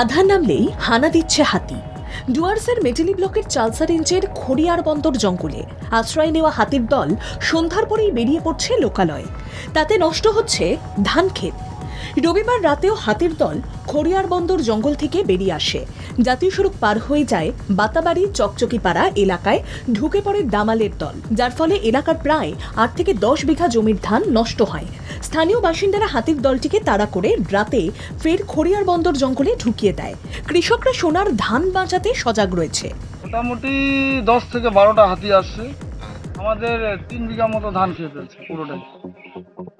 আধার নামলেই হানা দিচ্ছে হাতি। ডুয়ার্সের মেটেলি ব্লকের চালসা রেঞ্জের খড়িয়ার বন্দর জঙ্গলে আশ্রয় নেওয়া হাতির দল সন্ধ্যার পরেই বেরিয়ে পড়ছে লোকালয়। তাতে নষ্ট হচ্ছে ধান ক্ষেত রবিবার রাতেও হাতির দল খড়িয়ার বন্দর জঙ্গল থেকে বেরিয়ে আসে। জাতীয় সড়ক পার হয়ে যায় বাতাবাড়ি চকচকিপাড়া এলাকায় ঢুকে পড়ে দামালের দল, যার ফলে এলাকার প্রায় আট থেকে দশ বিঘা জমির ধান নষ্ট হয়। স্থানীয় বাসিন্দারা হাতির দলটিকে তাড়া করে রাতে ফের খড়িয়ার বন্দর জঙ্গলে ঢুকিয়ে দেয়। কৃষকরা সোনার ধান বাঁচাতে সজাগ রয়েছে। মোটামুটি দশ থেকে বারোটা হাতি আসছে। আমাদের তিন বিঘা মতো ধান খেয়ে ফেলছে পুরোটাই।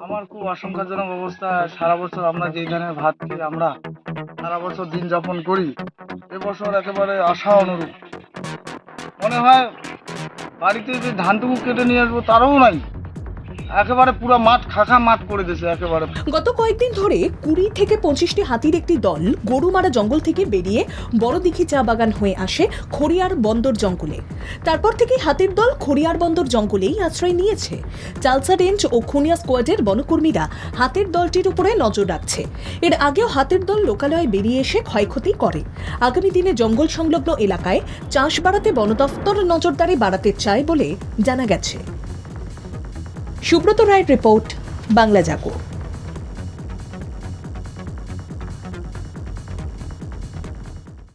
আমার খুব আশঙ্কাজনক অবস্থা, সারা বছর আমরা যেই ধানের ভাত খেয়ে আমরা সারা বছর দিন যাপন করি এবছর একেবারে আশা অনুরূপ। মনে হয় বাড়িতে যে ধানটুকু কেটে নিয়ে আসব তারও নাই। একেবারে পুরো মাঠ খাখা মাঠ করে দিয়েছে, একেবারে। গত কয়েকদিন ধরে কুড়ি থেকে পঁচিশটি হাতির একটি দল গরুমারা জঙ্গল থেকে বেরিয়ে বড়দিঘি চা বাগান হয়ে আসে খড়িয়ার বন্দর জঙ্গলে। তারপর থেকেই হাতির দল খড়িয়ার বন্দর জঙ্গলেই আশ্রয় নিয়েছে। চালসা রেঞ্জ ও খুনিয়া স্কোয়াডের বনকর্মীরা হাতের দলটির উপরে নজর রাখছে। এর আগেও হাতের দল লোকালয়ে বেরিয়ে এসে ক্ষয়ক্ষতি করে। আগামী দিনে জঙ্গল সংলগ্ন এলাকায় চাষ বাড়াতে বন দফতর নজরদারি বাড়াতে চায় বলে জানা গেছে। সুব্রত রায়ের রিপোর্ট বাংলা জাগো।